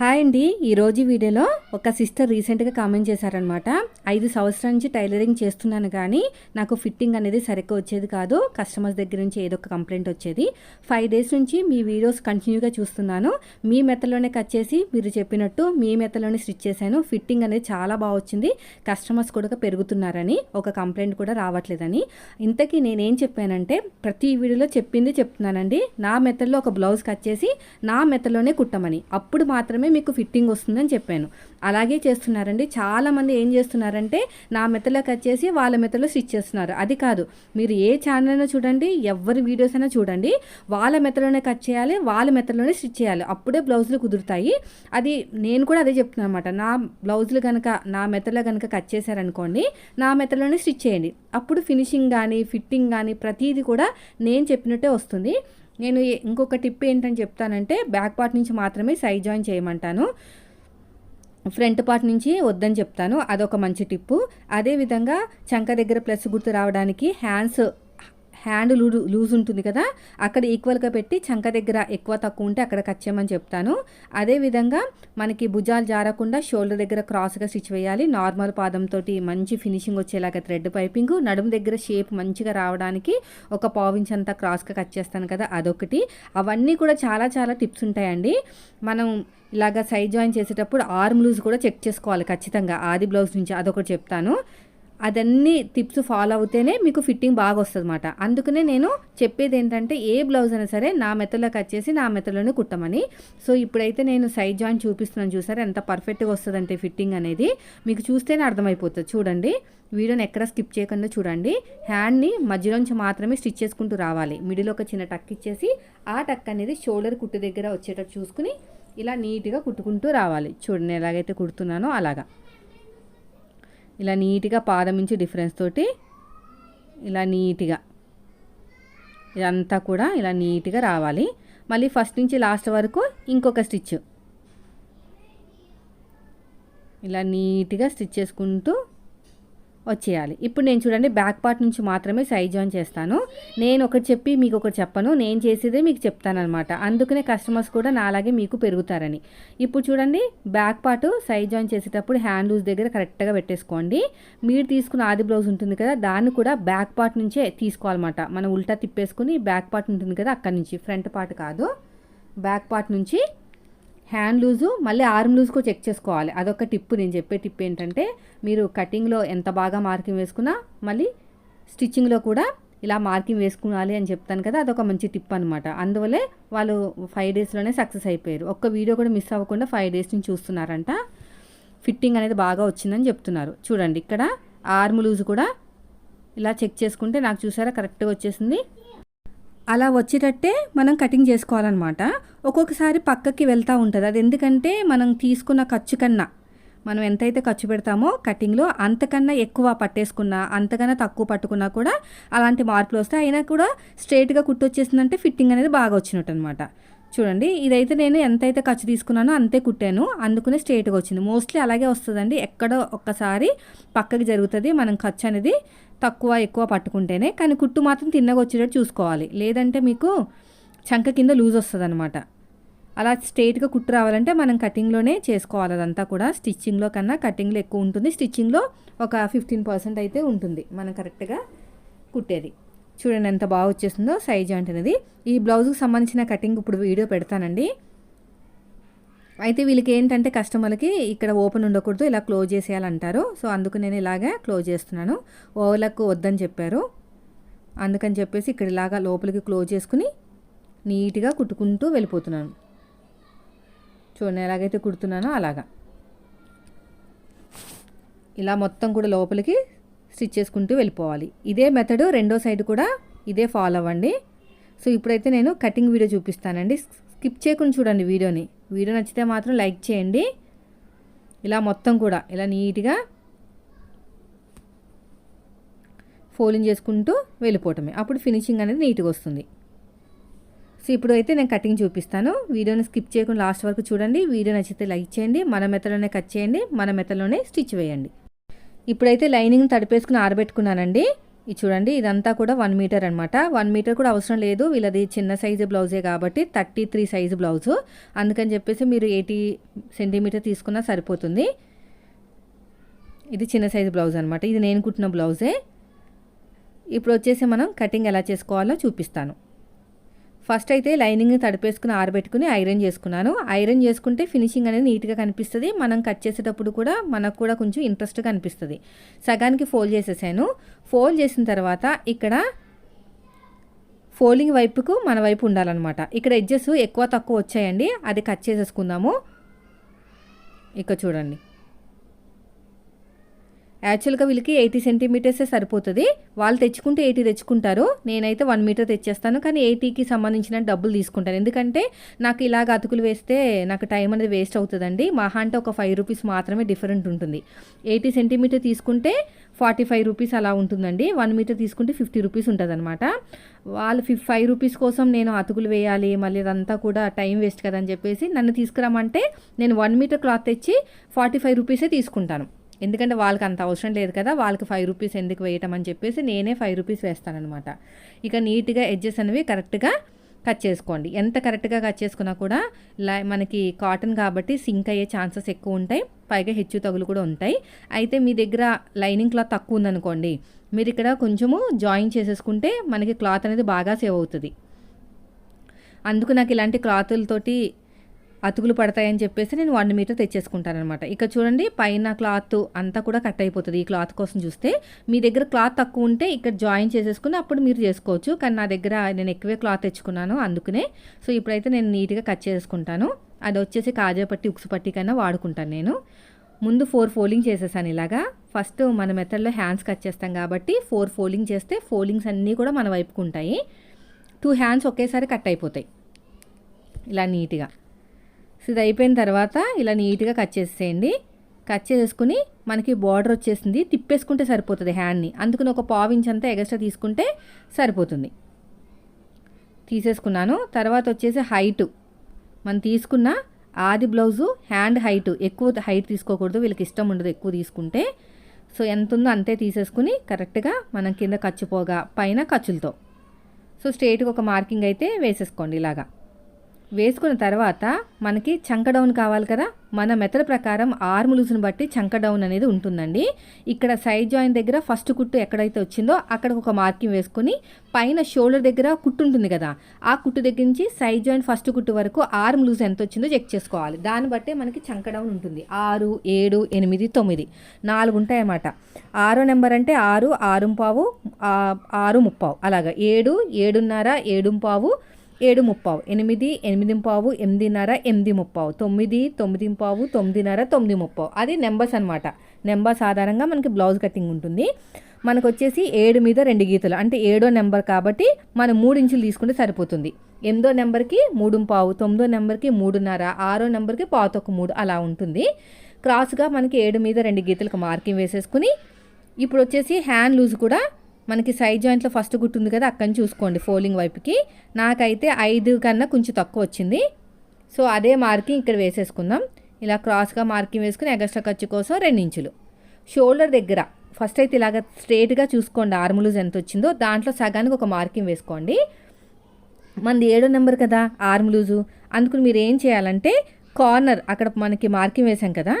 Hi అండి. ఈరోజు వీడియోలో ఒక సిస్టర్ రీసెంట్గా కామెంట్ చేశారనమాట. ఐదు సంవత్సరాల నుంచి టైలరింగ్ చేస్తున్నాను కానీ నాకు ఫిట్టింగ్ అనేది సరిగ్గా వచ్చేది కాదు. కస్టమర్స్ దగ్గర నుంచి ఏదో ఒక కంప్లైంట్ వచ్చేది. ఫైవ్ డేస్ నుంచి మీ వీడియోస్ కంటిన్యూగా చూస్తున్నాను. మీ మెత్తలోనే కట్ చేసి మీరు చెప్పినట్టు మీ మెత్తలోనే స్టిచ్ చేశాను. ఫిట్టింగ్ అనేది చాలా బాగా వచ్చింది. కస్టమర్స్ కూడా పెరుగుతున్నారని ఒక కంప్లైంట్ కూడా రావట్లేదని. ఇంతకీ నేనేం చెప్పానంటే ప్రతి వీడియోలో చెప్పింది చెప్తున్నానండి. నా మెత్తల్లో ఒక బ్లౌజ్ కట్ చేసి నా మెత్తలోనే కుట్టమని. అప్పుడు మాత్రమే మీకు ఫిట్టింగ్ వస్తుందని చెప్పాను. అలాగే చేస్తున్నారండి. చాలామంది ఏం చేస్తున్నారంటే నా మెత్తలో కట్ చేసి వాళ్ళ మెత్తలో స్టిచ్ చేస్తున్నారు. అది కాదు. మీరు ఏ ఛానల్ అయినా చూడండి ఎవరి వీడియోస్ అయినా చూడండి. వాళ్ళ మెత్తలోనే కట్ చేయాలి వాళ్ళ మెత్తలోనే స్టిచ్ చేయాలి. అప్పుడే బ్లౌజులు కుదురుతాయి. అది నేను కూడా అదే చెప్తున్నాను అనమాట నా బ్లౌజులు కనుక నా మెత్తలో కనుక కట్ చేశారనుకోండి నా మెత్తలోనే స్టిచ్ చేయండి. అప్పుడు ఫినిషింగ్ కానీ ఫిట్టింగ్ కానీ ప్రతిదీ కూడా నేను చెప్పినట్టే వస్తుంది. నేను ఇంకొక టిప్ ఏంటని చెప్తానంటే బ్యాక్ పార్ట్ నుంచి మాత్రమే సైడ్ జాయిన్ చేయమంటాను. ఫ్రంట్ పార్ట్ నుంచి వద్దని చెప్తాను. అదొక మంచి టిప్పు. అదేవిధంగా చంక దగ్గర ప్లస్ గుర్తు రావడానికి హ్యాండ్స్ హ్యాండ్ లూ లూజ్ ఉంటుంది కదా అక్కడ ఈక్వల్గా పెట్టి చంక దగ్గర ఎక్కువ తక్కువ ఉంటే అక్కడ కట్ చేయమని చెప్తాను. అదేవిధంగా మనకి భుజాలు జారకుండా షోల్డర్ దగ్గర క్రాస్గా స్టిచ్ వేయాలి. నార్మల్ పాదంతో మంచి ఫినిషింగ్ వచ్చేలాగా థ్రెడ్ పైపింగ్ నడుము దగ్గర షేప్ మంచిగా రావడానికి ఒక పావించ్ అంతా క్రాస్గా కట్ చేస్తాను కదా అదొకటి. అవన్నీ కూడా చాలా చాలా టిప్స్ ఉంటాయండి. మనం ఇలాగ సైడ్ జాయిన్ చేసేటప్పుడు ఆర్మ్ లూజ్ కూడా చెక్ చేసుకోవాలి ఖచ్చితంగా. ఆది బ్లౌజ్ నుంచి అదొకటి చెప్తాను. అదన్నీ టిప్స్ ఫాలో అవుతేనే మీకు ఫిట్టింగ్ బాగా వస్తుంది అనమాట అందుకనే నేను చెప్పేది ఏంటంటే ఏ బ్లౌజ్ అయినా సరే నా మెత్తలో కట్ చేసి నా మెత్తలోనే కుట్టమని. సో ఇప్పుడైతే నేను సైడ్ జాయింట్ చూపిస్తున్నాను చూసారా ఎంత పర్ఫెక్ట్గా వస్తుందంటే ఫిట్టింగ్ అనేది. మీకు చూస్తేనే అర్థమైపోతుంది. చూడండి వీడియోని ఎక్కడ స్కిప్ చేయకుండా చూడండి. హ్యాండ్ని మధ్యలోంచి మాత్రమే స్టిచ్ చేసుకుంటూ రావాలి. మిడిల్ ఒక చిన్న టక్ ఇచ్చేసి ఆ టక్ అనేది షోల్డర్ కుట్టు దగ్గర వచ్చేటట్టు చూసుకుని ఇలా నీట్గా కుట్టుకుంటూ రావాలి. చూడండి ఎలాగైతే కుడుతున్నానో అలాగా. ఇలా నీట్గా పాదం నుంచి డిఫరెన్స్ తోటి ఇలా నీట్గా ఇదంతా కూడా ఇలా నీట్గా రావాలి. మళ్ళీ ఫస్ట్ నుంచి లాస్ట్ వరకు ఇంకొక స్టిచ్. ఇలా నీట్గా స్టిచ్ చేసుకుంటూ వచ్చేయాలి. ఇప్పుడు నేను చూడండి బ్యాక్ పార్ట్ నుంచి మాత్రమే సైజ్ జాయిన్ చేస్తాను. నేను ఒకటి చెప్పి మీకు ఒకటి చెప్పను. నేను చేసేదే మీకు చెప్తానమాట అందుకనే కస్టమర్స్ కూడా నాలాగే మీకు పెరుగుతారని. ఇప్పుడు చూడండి బ్యాక్ పార్ట్ సైజ్ జాయిన్ చేసేటప్పుడు హ్యాండ్ లూజ్ దగ్గర కరెక్ట్గా పెట్టేసుకోండి. మీరు తీసుకున్న ఆది బ్లౌజ్ ఉంటుంది కదా దాన్ని కూడా బ్యాక్ పార్ట్ నుంచే తీసుకోవాలన్నమాట. మనం ఉల్టా తిప్పేసుకుని బ్యాక్ పార్ట్ ఉంటుంది కదా అక్కడి నుంచి ఫ్రంట్ పార్ట్ కాదు. బ్యాక్ పార్ట్ నుంచి హ్యాండ్ లూజు మళ్ళీ ఆర్మ్ లూజ్ కూడా చెక్ చేసుకోవాలి. అదొక టిప్ నేను చెప్పే టిప్ ఏంటంటే మీరు కటింగ్లో ఎంత బాగా మార్కింగ్ వేసుకున్నా మళ్ళీ స్టిచ్చింగ్లో కూడా ఇలా మార్కింగ్ వేసుకోవాలి అని చెప్తాను కదా అదొక మంచి టిప్ అనమాట అందువల్లే వాళ్ళు ఫైవ్ డేస్లోనే సక్సెస్ అయిపోయారు. ఒక్క వీడియో కూడా మిస్ అవ్వకుండా ఫైవ్ డేస్ నుంచి చూస్తున్నారంట. ఫిట్టింగ్ అనేది బాగా వచ్చిందని చెప్తున్నారు. చూడండి ఇక్కడ ఆర్మ్ లూజ్ కూడా ఇలా చెక్ చేసుకుంటే నాకు చూసారా కరెక్ట్గా వచ్చేసింది. అలా వచ్చేటట్టే మనం కటింగ్ చేసుకోవాలన్నమాట. ఒక్కొక్కసారి పక్కకి వెళ్తూ ఉంటుంది. అది ఎందుకంటే మనం తీసుకున్న ఖర్చు కన్నా మనం ఎంతైతే ఖర్చు పెడతామో కటింగ్లో అంతకన్నా ఎక్కువ పట్టేసుకున్నా అంతకన్నా తక్కువ పట్టుకున్నా కూడా అలాంటి మార్పులు వస్తాయి. అయినా కూడా స్ట్రైట్గా కుట్టొచ్చేసిందంటే ఫిట్టింగ్ అనేది బాగా వచ్చినట్టు అనమాట చూడండి ఇదైతే నేను ఎంతైతే ఖర్చు తీసుకున్నానో అంతే కుట్టాను. అందుకునే స్ట్రైట్గా వచ్చింది. మోస్ట్లీ అలాగే వస్తుందండి. ఎక్కడో ఒక్కసారి పక్కకి జరుగుతుంది. మనం ఖర్చు అనేది తక్కువ ఎక్కువ పట్టుకుంటేనే కానీ కుట్టు మాత్రం తిన్నగా వచ్చేటట్టు చూసుకోవాలి. లేదంటే మీకు చంక కింద లూజ్ వస్తుంది అనమాట అలా స్ట్రైట్గా కుట్టు రావాలంటే మనం కటింగ్లోనే చేసుకోవాలి. అదంతా కూడా స్టిచ్చింగ్లో కన్నా కటింగ్లో ఎక్కువ ఉంటుంది. స్టిచ్చింగ్లో ఒక ఫిఫ్టీన్ పర్సెంట్ అయితే ఉంటుంది మనం కరెక్ట్గా కుట్టేది. చూడండి ఎంత బాగా వచ్చేసిందో సైజ్ అనేది ఈ బ్లౌజ్కి సంబంధించిన కటింగ్ ఇప్పుడు వీడియో పెడతానండి. అయితే వీళ్ళకి ఏంటంటే కస్టమర్లకి ఇక్కడ ఓపెన్ ఉండకూడదు ఇలా క్లోజ్ చేసేయాలంటారు. సో అందుకు నేను ఇలాగే క్లోజ్ చేస్తున్నాను. ఓవర్లకు వద్దని చెప్పారు. అందుకని చెప్పేసి ఇక్కడ ఇలాగా లోపలికి క్లోజ్ చేసుకుని నీట్గా కుట్టుకుంటూ వెళ్ళిపోతున్నాను. చూడండి ఎలాగైతే కుడుతున్నానో అలాగా. ఇలా మొత్తం కూడా లోపలికి స్టిచ్ చేసుకుంటూ వెళ్ళిపోవాలి. ఇదే మెథడ్ రెండో సైడ్ కూడా ఇదే ఫాలో అవ్వండి. సో ఇప్పుడైతే నేను కటింగ్ వీడియో చూపిస్తానండి. స్కిప్ చేయకుండా చూడండి వీడియోని. వీడియో నచ్చితే మాత్రం లైక్ చేయండి. ఇలా మొత్తం కూడా ఇలా నీట్గా ఫోలింగ్ చేసుకుంటూ వెళ్ళిపోవటమే. అప్పుడు ఫినిషింగ్ అనేది నీట్గా వస్తుంది. సో ఇప్పుడు అయితే నేను కటింగ్ చూపిస్తాను. వీడియోని స్కిప్ చేయకుండా లాస్ట్ వరకు చూడండి. వీడియో నచ్చితే లైక్ చేయండి. మన మెత్తలోనే కట్ చేయండి. మన మెత్తలోనే స్టిచ్ వేయండి. ఇప్పుడైతే లైనింగ్ తడిపేసుకుని ఆరబెట్టుకున్నానండి. ఇది చూడండి ఇదంతా కూడా వన్ మీటర్ అనమాట వన్ మీటర్ కూడా అవసరం లేదు. వీళ్ళది చిన్న సైజు బ్లౌజే కాబట్టి థర్టీ త్రీ సైజు బ్లౌజు అందుకని చెప్పేసి మీరు ఎయిటీ సెంటీమీటర్ తీసుకున్నా సరిపోతుంది. ఇది చిన్న సైజు బ్లౌజ్ అనమాట ఇది నేను కుట్టిన బ్లౌజే ఇప్పుడు వచ్చేసి మనం కటింగ్ ఎలా చేసుకోవాలో చూపిస్తాను. ఫస్ట్ అయితే లైనింగ్ తడిపేసుకుని ఆరబెట్టుకుని ఐరన్ చేసుకున్నాను. ఐరన్ చేసుకుంటే ఫినిషింగ్ అనేది నీట్గా కనిపిస్తుంది. మనం కట్ చేసేటప్పుడు కూడా మనకు కూడా కొంచెం ఇంట్రెస్ట్గా అనిపిస్తుంది సగానికి ఫోల్డ్ చేసేసాను. ఫోల్డ్ చేసిన తర్వాత ఇక్కడ ఫోల్డింగ్ వైపుకు మన వైపు ఉండాలన్నమాట. ఇక్కడ ఎడ్జెస్ ఎక్కువ తక్కువ వచ్చాయండి. అది కట్ చేసేసుకుందాము. ఇక్కడ చూడండి. యాక్చువల్గా వీళ్ళకి ఎయిటీ సెంటీమీటర్సే సరిపోతుంది. వాళ్ళు తెచ్చుకుంటే ఎయిటీ తెచ్చుకుంటారు. నేనైతే వన్ మీటర్ తెచ్చేస్తాను. కానీ ఎయిటీకి సంబంధించిన డబ్బులు తీసుకుంటాను. ఎందుకంటే నాకు ఇలాగ అతుకులు వేస్తే నాకు టైం అనేది వేస్ట్ అవుతుందండి. మహా అంటే ఒక ఫైవ్ రూపీస్ మాత్రమే డిఫరెంట్ ఉంటుంది. ఎయిటీ సెంటీమీటర్ తీసుకుంటే ఫార్టీ ఫైవ్ రూపీస్ అలా ఉంటుందండి. వన్ మీటర్ తీసుకుంటే ఫిఫ్టీ రూపీస్ ఉంటుంది అనమాట వాళ్ళు ఫిఫ్ ఫైవ్ రూపీస్ కోసం నేను అతుకులు వేయాలి మళ్ళీ అదంతా కూడా టైం వేస్ట్ కదా అని చెప్పేసి నన్ను తీసుకురామంటే నేను వన్ మీటర్ క్లాత్ తెచ్చి ఫార్టీ ఫైవ్ రూపీసే తీసుకుంటాను. ఎందుకంటే వాళ్ళకి అంత అవసరం లేదు కదా వాళ్ళకి ఫైవ్ రూపీస్ ఎందుకు వేయటం అని చెప్పేసి నేనే ఫైవ్ రూపీస్ వేస్తానమాట ఇక నీట్గా ఎడ్జెస్ అనేవి కరెక్ట్గా కట్ చేసుకోండి. ఎంత కరెక్ట్గా కట్ చేసుకున్నా కూడా లై మనకి కాటన్ కాబట్టి సింక్ అయ్యే ఛాన్సెస్ ఎక్కువ ఉంటాయి పైగా హెచ్చు తగులు కూడా ఉంటాయి. అయితే మీ దగ్గర లైనింగ్ క్లాత్ తక్కువ ఉందనుకోండి మీరు ఇక్కడ కొంచెము జాయిన్ చేసేసుకుంటే మనకి క్లాత్ అనేది బాగా సేవ్ అవుతుంది. అందుకు నాకు ఇలాంటి క్లాతులతోటి అతుకులు పడతాయని చెప్పేసి నేను వన్ మీటర్ తెచ్చేసుకుంటాను అనమాట ఇక చూడండి పైన క్లాత్ అంతా కూడా కట్ అయిపోతుంది ఈ క్లాత్ కోసం చూస్తే. మీ దగ్గర క్లాత్ తక్కువ ఉంటే ఇక్కడ జాయిన్ చేసేసుకుని అప్పుడు మీరు చేసుకోవచ్చు. కానీ నా దగ్గర నేను ఎక్కువే క్లాత్ తెచ్చుకున్నాను అందుకనే. సో ఇప్పుడైతే నేను నీట్గా కట్ చేసుకుంటాను. అది వచ్చేసి కాజా పట్టి ఉక్సు పట్టి కన్నా వాడుకుంటాను నేను. ముందు ఫోర్ ఫోల్డింగ్ చేసేసాను ఇలాగా. ఫస్ట్ మన మెథడ్లో హ్యాండ్స్ కట్ చేస్తాం కాబట్టి ఫోర్ ఫోల్డింగ్ చేస్తే ఫోల్డింగ్స్ అన్నీ కూడా మన వైపుకు ఉంటాయి. టూ హ్యాండ్స్ ఒకేసారి కట్ అయిపోతాయి. ఇలా నీట్గా. సో ఇది అయిపోయిన తర్వాత ఇలా నీట్గా కట్ చేసేయండి. కట్ చేసుకుని మనకి బార్డర్ వచ్చేసింది. తిప్పేసుకుంటే సరిపోతుంది హ్యాండ్ని. అందుకని ఒక పావు ఇంచ్ అంతా ఎగస్ట్రా తీసుకుంటే సరిపోతుంది. తీసేసుకున్నాను. తర్వాత వచ్చేసి హైటు. మనం తీసుకున్న ఆది బ్లౌజు హ్యాండ్ హైట్. ఎక్కువ హైట్ తీసుకోకూడదు. వీళ్ళకి ఇష్టం ఉండదు ఎక్కువ తీసుకుంటే. సో ఎంత ఉందో అంతే తీసేసుకుని కరెక్ట్గా మనం కింద ఖర్చుపోగా పైన ఖర్చులతో సో స్ట్రేట్గా ఒక మార్కింగ్ అయితే వేసేసుకోండి ఇలాగా. వేసుకున్న తర్వాత మనకి చంక డౌన్ కావాలి కదా. మన మెథడ్ ప్రకారం ఆర్మ్ లూజ్ని బట్టి చంక డౌన్ అనేది ఉంటుందండి. ఇక్కడ సైడ్ జాయిన్ దగ్గర ఫస్ట్ కుట్టు ఎక్కడైతే వచ్చిందో అక్కడ ఒక మార్కింగ్ వేసుకొని పైన షోల్డర్ దగ్గర కుట్టు ఉంటుంది కదా. ఆ కుట్టు దగ్గర నుంచి సైడ్ జాయిన్ ఫస్ట్ కుట్టు వరకు ఆర్మ్ లూజ్ ఎంత వచ్చిందో చెక్ చేసుకోవాలి. దాన్ని బట్టే మనకి చంక డౌన్ ఉంటుంది. ఆరు ఏడు ఎనిమిది తొమ్మిది. నాలుగు ఉంటాయన్నమాట ఆరో నెంబర్ అంటే ఆరు ఆరు పావు ఆరు ముప్పావు. అలాగా. ఏడు ఏడున్నర ఏడు పావు ఏడు ముప్పావు. ఎనిమిది ఎనిమిది పావు ఎనిమిదిన్నర ఎనిమిది ముప్పావు తొమ్మిది తొమ్మిది పావు తొమ్మిదిన్నర తొమ్మిది ముప్పావు అది నెంబర్స్ అనమాట నెంబర్స్ ఆధారంగా మనకి బ్లౌజ్ కటింగ్ ఉంటుంది. మనకు వచ్చేసి ఏడు మీద రెండు గీతలు. అంటే ఏడో నెంబర్ కాబట్టి మనం మూడు ఇంచులు తీసుకుంటే సరిపోతుంది. ఎనిమిదో నెంబర్కి మూడు పావు తొమ్మిదో నెంబర్కి మూడున్నర ఆరో నెంబర్కి పాతొక్క మూడు అలా ఉంటుంది. క్రాస్గా మనకి ఏడు మీద రెండు గీతలకు మార్కింగ్ వేసేసుకుని ఇప్పుడు వచ్చేసి హ్యాండ్ లూజ్ కూడా మనకి సైడ్ జాయింట్లో ఫస్ట్ గుట్టుంది కదా అక్కడ చూసుకోండి ఫోలింగ్ వైపుకి. నాకైతే ఐదు కన్నా కొంచెం తక్కువ వచ్చింది. సో అదే మార్కింగ్ ఇక్కడ వేసేసుకుందాం. ఇలా క్రాస్గా మార్కింగ్ వేసుకుని ఎగస్ట్రా ఖర్చు కోసం రెండు ఇంచులు షోల్డర్ దగ్గర ఫస్ట్ అయితే ఇలాగ స్ట్రేట్గా చూసుకోండి ఆర్ములూజ్ ఎంత వచ్చిందో. దాంట్లో సగానికి ఒక మార్కింగ్ వేసుకోండి. మనది ఏడో నెంబర్ కదా ఆర్మ్ లూజు అందుకు మీరు ఏం చేయాలంటే కార్నర్ అక్కడ మనకి మార్కింగ్ వేసాం కదా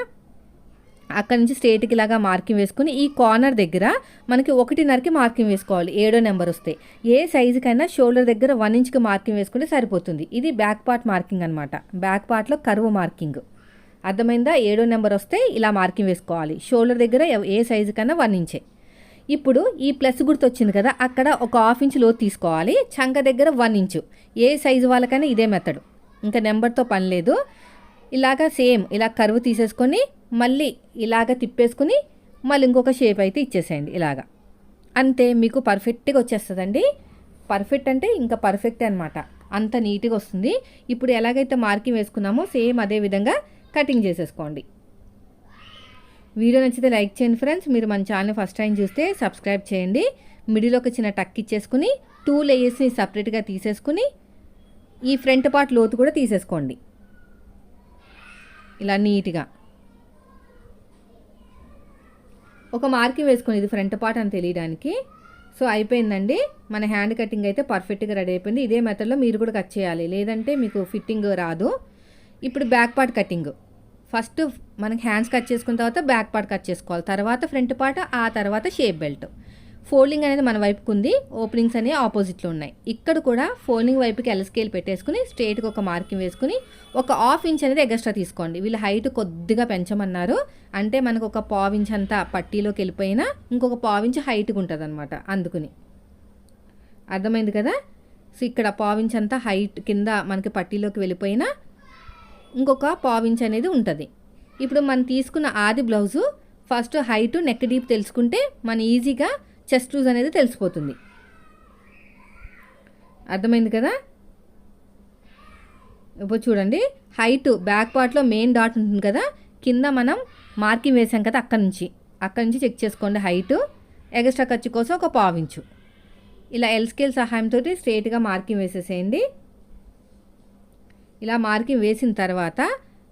అక్కడ నుంచి స్ట్రేట్కి ఇలాగా మార్కింగ్ వేసుకుని ఈ కార్నర్ దగ్గర మనకి ఒకటిన్నరకి మార్కింగ్ వేసుకోవాలి. ఏడో నెంబర్ వస్తే. ఏ సైజుకైనా షోల్డర్ దగ్గర వన్ ఇంచ్కి మార్కింగ్ వేసుకుంటే సరిపోతుంది. ఇది బ్యాక్ పార్ట్ మార్కింగ్ అనమాట బ్యాక్ పార్ట్లో కరువు మార్కింగ్. అర్థమైందా? ఏడో నెంబర్ వస్తే ఇలా మార్కింగ్ వేసుకోవాలి. షోల్డర్ దగ్గర ఏ సైజు కన్నా వన్ ఇంచే. ఇప్పుడు ఈ ప్లస్ గుర్తు వచ్చింది కదా అక్కడ ఒక హాఫ్ ఇంచ్ లోతు తీసుకోవాలి. చంక దగ్గర వన్ ఇంచు. ఏ సైజు వాళ్ళకైనా ఇదే మెథడ్. ఇంకా నెంబర్తో పని లేదు. ఇలాగా సేమ్ ఇలా కరువు తీసేసుకొని మళ్ళీ ఇలాగ తిప్పేసుకుని మళ్ళీ ఇంకొక షేప్ అయితే ఇచ్చేసేయండి ఇలాగా. అంతే మీకు పర్ఫెక్ట్గా వచ్చేస్తుందండి. పర్ఫెక్ట్ అంటే ఇంకా పర్ఫెక్ట్ అనమాట అంత నీట్గా వస్తుంది. ఇప్పుడు ఎలాగైతే మార్కింగ్ వేసుకున్నామో సేమ్ అదే విధంగా కటింగ్ చేసేసుకోండి. వీడియో నచ్చితే లైక్ చేయండి ఫ్రెండ్స్. మీరు మన ఛానల్ ఫస్ట్ టైం చూస్తే సబ్స్క్రైబ్ చేయండి. మిడిల్ ఒక చిన్న టక్ ఇచ్చేసుకుని టూ లేయర్స్ని సపరేట్గా తీసేసుకుని ఈ ఫ్రంట్ పార్ట్ లోతు కూడా తీసేసుకోండి. ఇలా నీట్గా. ఒక మార్కింగ్ వేసుకుని ఇది ఫ్రంట్ పార్ట్ అని తెలియడానికి. సో అయిపోయిందండి. మన హ్యాండ్ కటింగ్ అయితే పర్ఫెక్ట్గా రెడీ అయిపోయింది. ఇదే మెథడ్లో మీరు కూడా కట్ చేయాలి. లేదంటే మీకు ఫిట్టింగ్ రాదు. ఇప్పుడు బ్యాక్ పార్ట్ కటింగ్. ఫస్ట్ మనకి హ్యాండ్స్ కట్ చేసుకున్న తర్వాత బ్యాక్ పార్ట్ కట్ చేసుకోవాలి. తర్వాత ఫ్రంట్ పార్ట్ ఆ తర్వాత షేప్ బెల్ట్. ఫోల్డింగ్ అనేది మన వైపుకు ఉంది. ఓపెనింగ్స్ అనేవి ఆపోజిట్లో ఉన్నాయి. ఇక్కడ కూడా ఫోల్డింగ్ వైపుకి ఎల్ స్కేల్ పెట్టేసుకుని స్ట్రేట్గా ఒక మార్కింగ్ వేసుకుని ఒక హాఫ్ ఇంచ్ అనేది ఎక్స్ట్రా తీసుకోండి. వీళ్ళు హైట్ కొద్దిగా పెంచమన్నారు. అంటే మనకు ఒక పావు ఇంచ్ అంతా పట్టీలోకి వెళ్ళిపోయినా ఇంకొక పావు ఇంచ్ హైట్గా ఉంటుంది అనమాట అందుకుని. అర్థమైంది కదా? సో ఇక్కడ పావు ఇంచ్ అంతా హైట్ కింద మనకి పట్టీలోకి వెళ్ళిపోయినా ఇంకొక పావు ఇంచ్ అనేది ఉంటుంది. ఇప్పుడు మనం తీసుకున్న ఆది blouse first height neck deep తెలుసుకుంటే మన ఈజీగా చెస్ట్ లూజ్ అనేది తెలిసిపోతుంది. అర్థమైంది కదా? ఇప్పుడు చూడండి. హైట్ బ్యాక్ పార్ట్లో మెయిన్ డాట్ ఉంటుంది కదా? కింద మనం మార్కింగ్ వేసాం కదా అక్కడ నుంచి. అక్కడ నుంచి చెక్ చేసుకోండి హైట్ ఎక్స్ట్రా ఖర్చు కోసం ఒక పావించు ఇలా ఎల్ స్కేల్ సహాయంతో స్ట్రేట్గా మార్కింగ్ వేసేసేయండి. ఇలా మార్కింగ్ వేసిన తర్వాత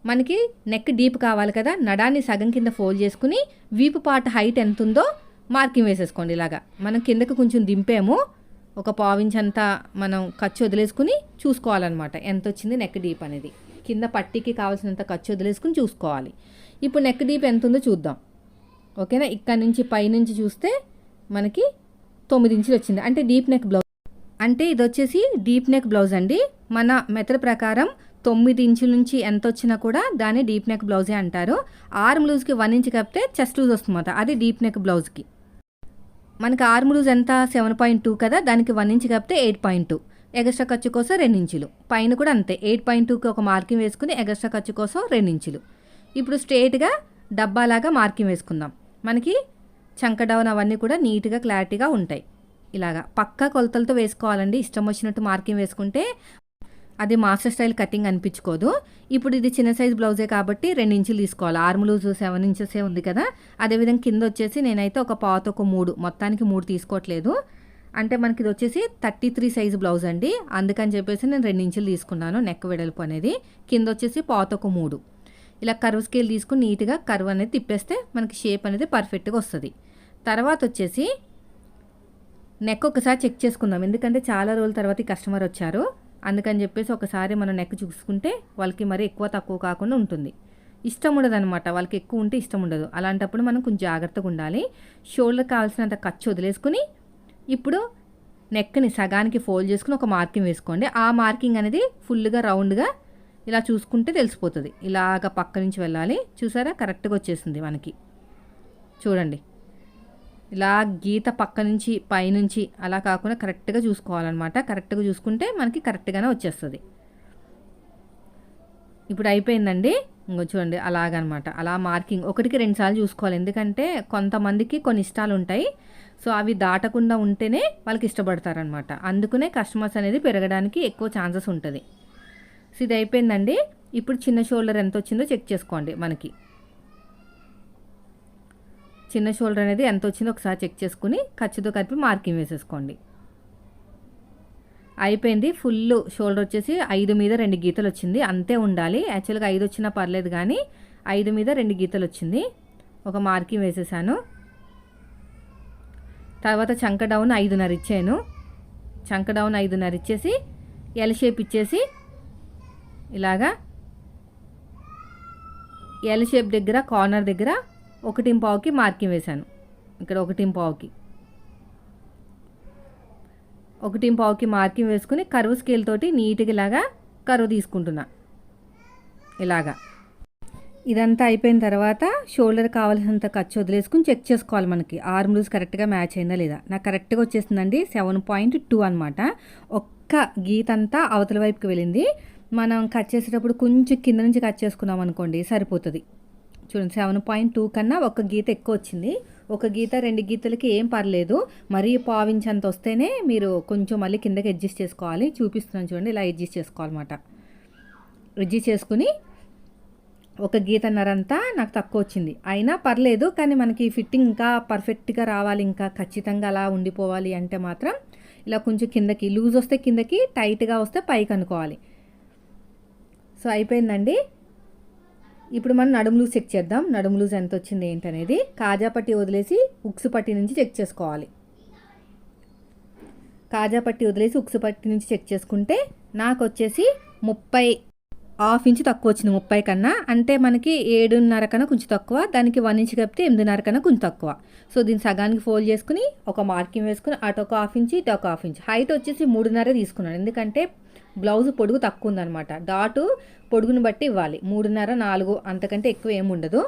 మనకి నెక్ డీప్ కావాలి కదా? నడాన్ని సగం కింద ఫోల్డ్ చేసుకుని వీపు పార్ట్ హైట్ ఎంత ఉందో మార్కింగ్ వేసేసుకోండి ఇలాగా. మనం కిందకు కొంచెం దింపాము. ఒక పావించ్ అంతా మనం ఖర్చు వదిలేసుకుని చూసుకోవాలన్నమాట. ఎంత వచ్చింది నెక్ డీప్ అనేది. కింద పట్టీకి కావాల్సినంత ఖర్చు వదిలేసుకుని చూసుకోవాలి. ఇప్పుడు నెక్ డీప్ ఎంత ఉందో చూద్దాం. ఓకేనా? ఇక్కడ నుంచి పైనుంచి చూస్తే మనకి తొమ్మిది ఇంచులు వచ్చింది. అంటే డీప్ నెక్ బ్లౌజ్. అంటే ఇది వచ్చేసి డీప్ నెక్ బ్లౌజ్ అండి. మన మెథడ్ ప్రకారం తొమ్మిది ఇంచుల నుంచి ఎంత వచ్చినా కూడా దాన్ని డీప్ నెక్ బ్లౌజే అంటారు. ఆర్మ్ లూజ్కి వన్ ఇంచ్ కప్పితే చెస్ట్ లూజ్ వస్తుంది అది డీప్ నెక్ బ్లౌజ్కి. మనకి ఆర్మ్ లూజ్ ఎంత? సెవెన్ పాయింట్ టూ కదా? దానికి వన్ ఇంచ్ కప్పితే ఎయిట్ పాయింట్ టూ. ఎగస్ట్రా ఖర్చు కోసం రెండు ఇంచులు. పైన కూడా అంతే. ఎయిట్ పాయింట్ టూకి ఒక మార్కింగ్ వేసుకుని ఎగస్ట్రా ఖర్చు కోసం రెండు ఇంచులు. ఇప్పుడు స్ట్రేట్గా డబ్బాలాగా మార్కింగ్ వేసుకుందాం. మనకి చంక డౌన్ అవన్నీ కూడా నీట్గా క్లారిటీగా ఉంటాయి. ఇలాగా పక్కా కొలతలతో వేసుకోవాలండి. ఇష్టం వచ్చినట్టు మార్కింగ్ వేసుకుంటే అది మాస్టర్ స్టైల్ కటింగ్ అనిపించుకోదు. ఇప్పుడు ఇది చిన్న సైజ్ బ్లౌజే కాబట్టి రెండు ఇంచులు తీసుకోవాలి. ఆర్మ్ లూజ్ సెవెన్ ఇంచెసే ఉంది కదా అదేవిధంగా కింద వచ్చేసి నేనైతే ఒక పాత ఒక మూడు మొత్తానికి మూడు తీసుకోవట్లేదు. అంటే మనకి ఇది వచ్చేసి థర్టీ త్రీ సైజ్ బ్లౌజ్ అండి. అందుకని చెప్పేసి నేను రెండు ఇంచులు తీసుకున్నాను నెక్ వెడల్పు అనేది. కింద వచ్చేసి పాత ఒక మూడు. ఇలా కర్వ్ స్కేల్ తీసుకుని నీట్గా కర్వ్ అనేది తిప్పేస్తే మనకి షేప్ అనేది పర్ఫెక్ట్గా వస్తుంది. తర్వాత వచ్చేసి నెక్ ఒకసారి చెక్ చేసుకుందాం. ఎందుకంటే చాలా రోజుల తర్వాత ఈ కస్టమర్ వచ్చారు. అందుకని చెప్పేసి ఒకసారి మనం నెక్ చూసుకుంటే వాళ్ళకి మరి ఎక్కువ తక్కువ కాకుండా ఉంటుంది. ఇష్టం ఉండదు అనమాట వాళ్ళకి ఎక్కువ ఉంటే ఇష్టం ఉండదు. అలాంటప్పుడు మనం కొంచెం జాగ్రత్తగా ఉండాలి. షోల్డర్ కావాల్సినంత ఖర్చు వదిలేసుకుని ఇప్పుడు నెక్ని సగానికి ఫోల్డ్ చేసుకుని ఒక మార్కింగ్ వేసుకోండి. ఆ మార్కింగ్ అనేది ఫుల్గా రౌండ్గా ఇలా చూసుకుంటే తెలిసిపోతుంది. ఇలాగ పక్క నుంచి వెళ్ళాలి. చూసారా? కరెక్ట్గా వచ్చేసింది మనకి. చూడండి. ఇలా గీత పక్క నుంచి పైనుంచి అలా కాకుండా కరెక్ట్గా చూసుకోవాలన్నమాట. కరెక్ట్గా చూసుకుంటే మనకి కరెక్ట్గానే వచ్చేస్తుంది. ఇప్పుడు అయిపోయిందండి. ఇంకో చూడండి అలాగనమాట. అలా మార్కింగ్ ఒకటికి రెండు సార్లు చూసుకోవాలి. ఎందుకంటే కొంతమందికి కొన్ని ఇష్టాలు ఉంటాయి. సో అవి దాటకుండా ఉంటేనే వాళ్ళకి ఇష్టపడతారనమాట అందుకనే కస్టమర్స్ అనేది పెరగడానికి ఎక్కువ ఛాన్సెస్ ఉంటుంది. సో ఇది అయిపోయిందండి. ఇప్పుడు చిన్న షోల్డర్ ఎంత వచ్చిందో చెక్ చేసుకోండి మనకి. చిన్న షోల్డర్ అనేది ఎంత వచ్చిందో ఒకసారి చెక్ చేసుకుని ఖర్చుతో కలిపి మార్కింగ్ వేసేసుకోండి. అయిపోయింది. ఫుల్ షోల్డర్ వచ్చేసి ఐదు మీద రెండు గీతలు వచ్చింది. అంతే ఉండాలి. యాక్చువల్గా ఐదు వచ్చినా పర్లేదు కానీ ఐదు మీద రెండు గీతలు వచ్చింది. ఒక మార్కింగ్ వేసేసాను. తర్వాత చంక డౌన్ ఐదున్నర ఇచ్చాను. చంక డౌన్ ఐదున్నర ఇచ్చేసి ఎల్ షేప్ ఇచ్చేసి ఇలాగా ఎల్ షేప్ దగ్గర కార్నర్ దగ్గర ఒకటి పావుకి మార్కింగ్ వేశాను. ఇక్కడ ఒకటి పావుకి ఒకటి పావుకి మార్కింగ్ వేసుకుని కరువు స్కేల్ తోటి నీట్గా ఇలాగా కరువు తీసుకుంటున్నా. ఇలాగా. ఇదంతా అయిపోయిన తర్వాత షోల్డర్ కావాల్సినంత ఖర్చు వదిలేసుకుని చెక్ చేసుకోవాలి మనకి. ఆర్మ్ లూజ్ కరెక్ట్గా మ్యాచ్ అయిందా లేదా? నాకు కరెక్ట్గా వచ్చేసిందండి సెవెన్ పాయింట్ టూ అనమాట ఒక్క గీత అంతా అవతల వైపుకి వెళ్ళింది. మనం కట్ చేసేటప్పుడు కొంచెం కింద నుంచి కట్ చేసుకున్నాం అనుకోండి సరిపోతుంది. చూడండి. సెవెన్ పాయింట్ టూ కన్నా ఒక గీత ఎక్కువ వచ్చింది. ఒక గీత రెండు గీతలకి ఏం పర్లేదు. మరీ పావించంత వస్తేనే మీరు కొంచెం మళ్ళీ కిందకి అడ్జస్ట్ చేసుకోవాలి. చూపిస్తున్నాను చూడండి. ఇలా అడ్జస్ట్ చేసుకోవాలన్నమాట. అడ్జస్ట్ చేసుకుని ఒక గీతన్నరంతా నాకు తక్కువ వచ్చింది. అయినా పర్లేదు కానీ మనకి ఫిట్టింగ్ ఇంకా పర్ఫెక్ట్గా రావాలి. ఇంకా ఖచ్చితంగా అలా ఉండిపోవాలి అంటే మాత్రం ఇలా కొంచెం కిందకి లూజ్ వస్తే కిందకి టైట్గా వస్తే పైకి అనుకోవాలి. సో అయిపోయిందండి. ఇప్పుడు మనం నడుము లూజ్ చెక్ చేద్దాం. నడుము లూజ్ ఎంత వచ్చింది ఏంటనేది. కాజా పట్టి వదిలేసి ఉక్సు పట్టి నుంచి చెక్ చేసుకోవాలి. కాజా పట్టి వదిలేసి ఉక్సు పట్టి నుంచి చెక్ చేసుకుంటే నాకు వచ్చేసి ముప్పై హాఫ్ ఇంచ్ తక్కువ వచ్చింది. ముప్పై కన్నా. అంటే మనకి ఏడున్నర కన్నా కొంచెం తక్కువ. దానికి వన్ ఇంచ్ కప్పితే ఎనిమిదిన్నర కన్నా కొంచెం తక్కువ. సో దీన్ని సగానికి ఫోల్డ్ చేసుకుని ఒక మార్కింగ్ వేసుకుని అటు ఒక హాఫ్ ఇంచ్ ఇటు ఒక హాఫ్ ఇంచ్. హైట్ వచ్చేసి మూడున్నర తీసుకున్నాను. ఎందుకంటే బ్లౌజ్ పొడుగు తక్కువ ఉందనమాట డాటు పొడుగుని బట్టి ఇవ్వాలి. మూడున్నర నాలుగు అంతకంటే ఎక్కువ ఏమి ఉండదు